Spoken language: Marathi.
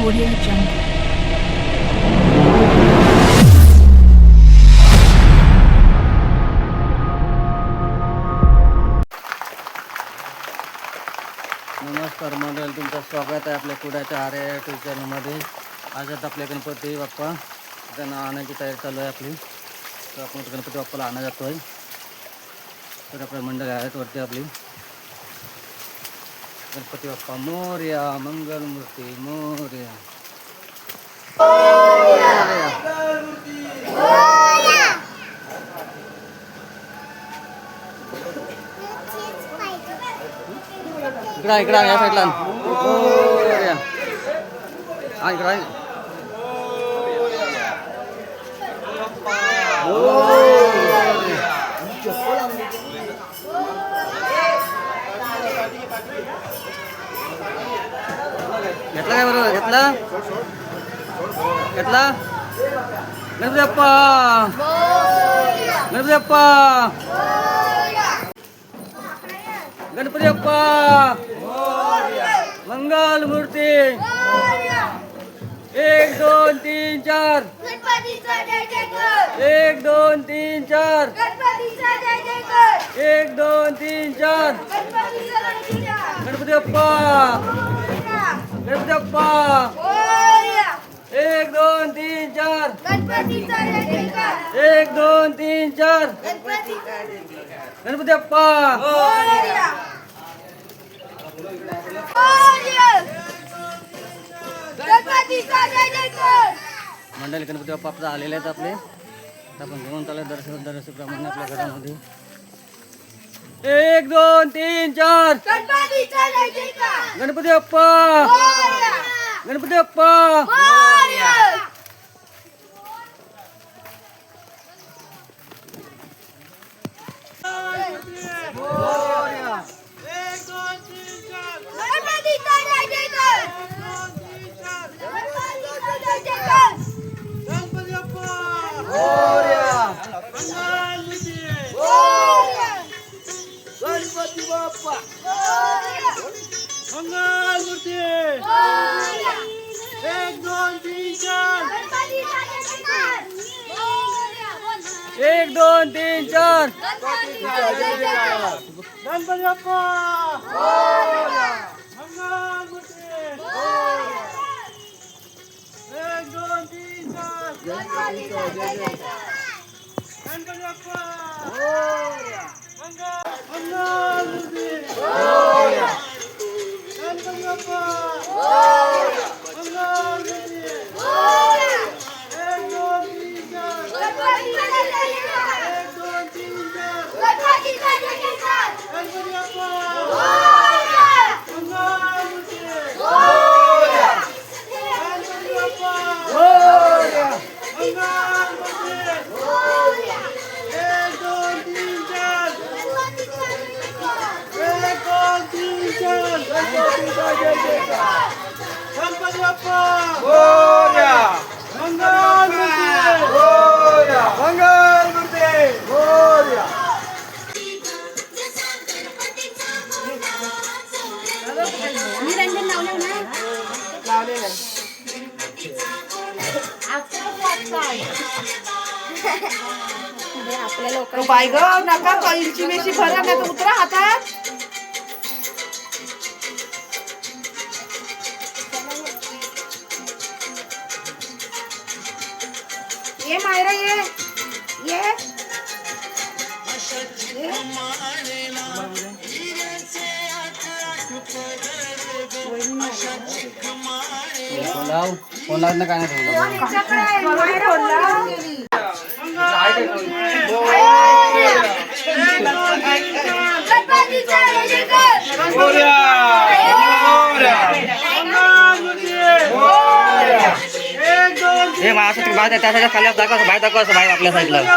Audio Jungle. नमस्कार मंडळ तुमचं स्वागत आहे आपल्या कुड्याच्या आर्या यूट्यूब चॅनलमध्ये आज आता आपल्या गणपती बाप्पा त्यांना आणायची तयारी चालू आहे आपली. तर आपण गणपती बाप्पाला आणा जातो आहे तर आपल्या मंडळी आहेत वरती आपली. गणपती बाप्पा मोर्या मंगलमूर्ती मोर्या इकडं आहे, इकडं आहे, या साईडला आण. मोरया. हा इकडं आहे. काय बरोबर घेतला? घेतला? गणपती बाप्पा गणपती बाप्पा गणपती मंगल मूर्ती! एक दोन तीन चार! एक दोन तीन चार! एक दोन तीन चार! गणपती बाप्पा गणपती बाप्पा मोरया एक दोन तीन चार. एक दोन तीन चार. गणपतीचा. गणपती बाप्पा मोरया मोरया गणपतीचा जय जय कर मंडळी गणपती बाप्पा आपलं आलेले आहेत आपले. आपण घेऊन चालू दर्शक दर्शकप्रमाणे आपल्या घरामध्ये. एक दोन तीन चार. गणपतीचा जय जय कर गणपती बाप्पा. मोरया गणपती बाप्पा. बाप्पा. मोरया एक दोन तीन चार. एक दोन तीन चार. गणपती बाप्पा. एक दोन तीन चार. गणपती बाप्पा. चार गणपतीचा जय जयकार गणपती बाप्पा मंगलमूर्ती ना आपल्या लोक बाय ग नका कैलची मेशी भरा नाही उतरा हातात. ये मायरा ये. ये. लाव फोन लावत ना काय नाही फोन हे मा असं बाहेर त्या साईडला खाली दाखव बाहेर दाखव असं बाहेर आपल्या साईडला